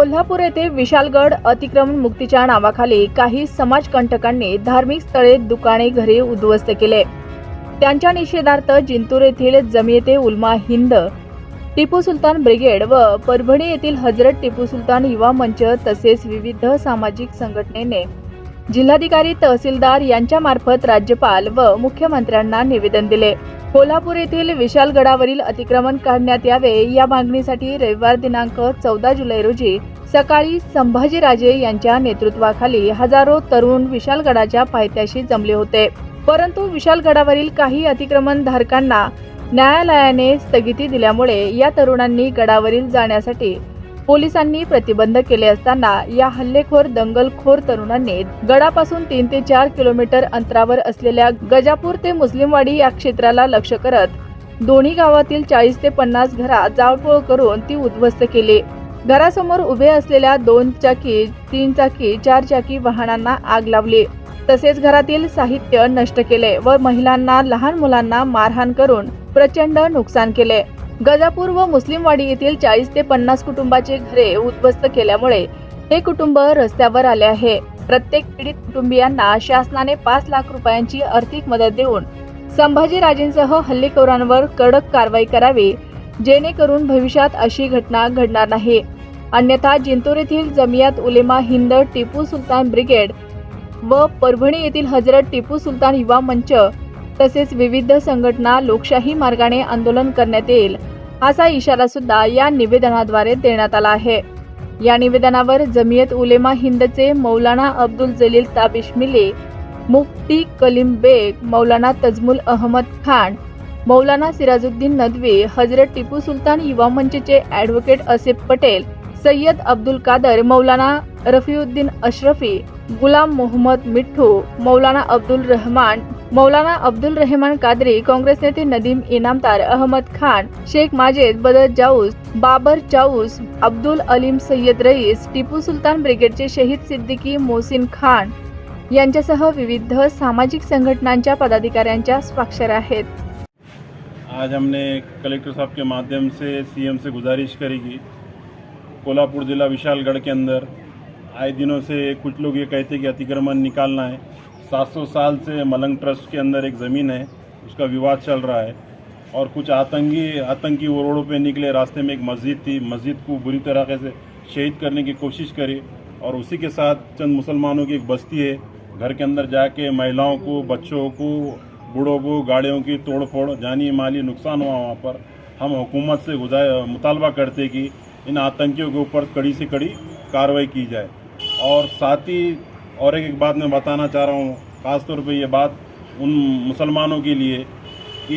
कोल्हापूर येथे विशालगड अतिक्रमण मुक्तीच्या नावाखाली काही समाजकंटकांनी धार्मिक स्थळे दुकाने घरे उद्ध्वस्त केले. त्यांच्या निषेधार्थ जिंतूर येथील जमियते उलमा हिंद टिपू सुलतान ब्रिगेड व परभणी येथील हजरत टिपू सुलतान युवा मंच तसेच विविध सामाजिक संघटनेने जिल्हाधिकारी तहसीलदार यांच्यामार्फत राज्यपाल व मुख्यमंत्र्यांना निवेदन दिले. कोल्हापूर येथील विशालगडावरील अतिक्रमण काढण्यात यावे या मागणीसाठी रविवार दिनांक चौदा जुलै रोजी सकाळी संभाजीराजे यांच्या नेतृत्वाखाली हजारो तरुण विशालगडाच्या पायथ्याशी जमले होते. परंतु विशालगडावरील काही अतिक्रमण धारकांना न्यायालयाने स्थगिती दिल्यामुळे या तरुणांनी गडावरील जाण्यासाठी पोलिसांनी प्रतिबंध केले असताना या हल्लेखोर दंगलखोर तरुणांनी गडापासून तीन ते चार किलोमीटर अंतरावर असलेल्या गजापूर ते मुस्लिमवाडी या क्षेत्राला लक्ष करत दोन्ही गावातील चाळीस ते पन्नास घरात जाळपोळ करून ती उद्ध्वस्त केली. घरासमोर उभे असलेल्या दोन चाकी तीन चाकी चार चाकी वाहनांना आग लावली. तसेच घरातील साहित्य नष्ट केले व महिलांना लहान मुलांना मारहाण करून प्रचंड नुकसान केले. गजापूर व मुस्लिमवाडी येथील चाळीस ते पन्नास कुटुंबाचे घरे उद्ध्वस्त केल्यामुळे हे कुटुंब रस्त्यावर आले आहे. प्रत्येक पीडित कुटुंबियांना शासनाने पाच लाख रुपयांची आर्थिक मदत देऊन संभाजीराजेंसह हल्लेखोरांवर कडक कारवाई करावी जेणेकरून भविष्यात अशी घटना घडणार नाही. अन्यथा जिंतूर येथील जमियात उलेमा हिंद टिपू सुलतान ब्रिगेड व परभणी येथील हजरत टिपू सुलतान युवा मंच तसेच विविध संघटना लोकशाही मार्गाने आंदोलन करण्यात येईल. असा इशारा सुद्धा या निवेदनाद्वारे देण्यात आला आहे. या निवेदनावर जमियत उलेमा हिंदचे मौलाना अब्दुल जलील ताबिश मिले मुफ्ती कलीम बेग मौलाना तजमुल अहमद खान मौलाना सिराजुद्दीन नदवी हजरत टिपू सुलतान युवा मंचचे ॲडव्होकेट असिफ पटेल सय्यद अब्दुल कादर मौलाना रफीउद्दीन अशरफी गुलाम मोहम्मद मिठ्ठू मौलाना अब्दुल रहमान मौलाना अब्दुल रहमान कादरी काँग्रेस नेते नदीम इनामदार अहमद खान शेख माजेद बदर जाऊस बाबर जाऊस अब्दुल अलीम सय्यद रईस टिपू सुलतान ब्रिगेडचे शहीद सिद्दीकी मोहसिन खान यांच्यासह विविध सामाजिक संघटनांच्या पदाधिकाऱ्यांच्या स्वाक्षऱ्या आहेत. आज हमने कलेक्टर साहब के माध्यम से सीएम से गुजारिश करेगी कोल्हापुर ज़िला विशालगढ़ के अंदर आए दिनों से कुछ लोग ये कहते कि अतिक्रमण निकालना है। 700 साल से मलंग ट्रस्ट के अंदर एक ज़मीन है, उसका विवाद चल रहा है और कुछ आतंकी आतंकी वो रोडों पे निकले रास्ते में एक मस्जिद थी, मस्जिद को बुरी तरीके से शहीद करने की कोशिश करी और उसी के साथ चंद मुसलमानों की एक बस्ती है, घर के अंदर जाके महिलाओं को, बच्चों को, बूढ़ों को, गाड़ियों की तोड़ फोड़ जानी माली नुकसान हुआ वहाँ पर। हम हुकूमत से गुजार मुतालबा करते कि इन आतंकियों के ऊपर कड़ी से कड़ी कार्रवाई की जाए और साथ ही और एक एक बात मैं बताना चाह रहा हूँ ख़ासतौर पर पे ये बात उन मुसलमानों के लिए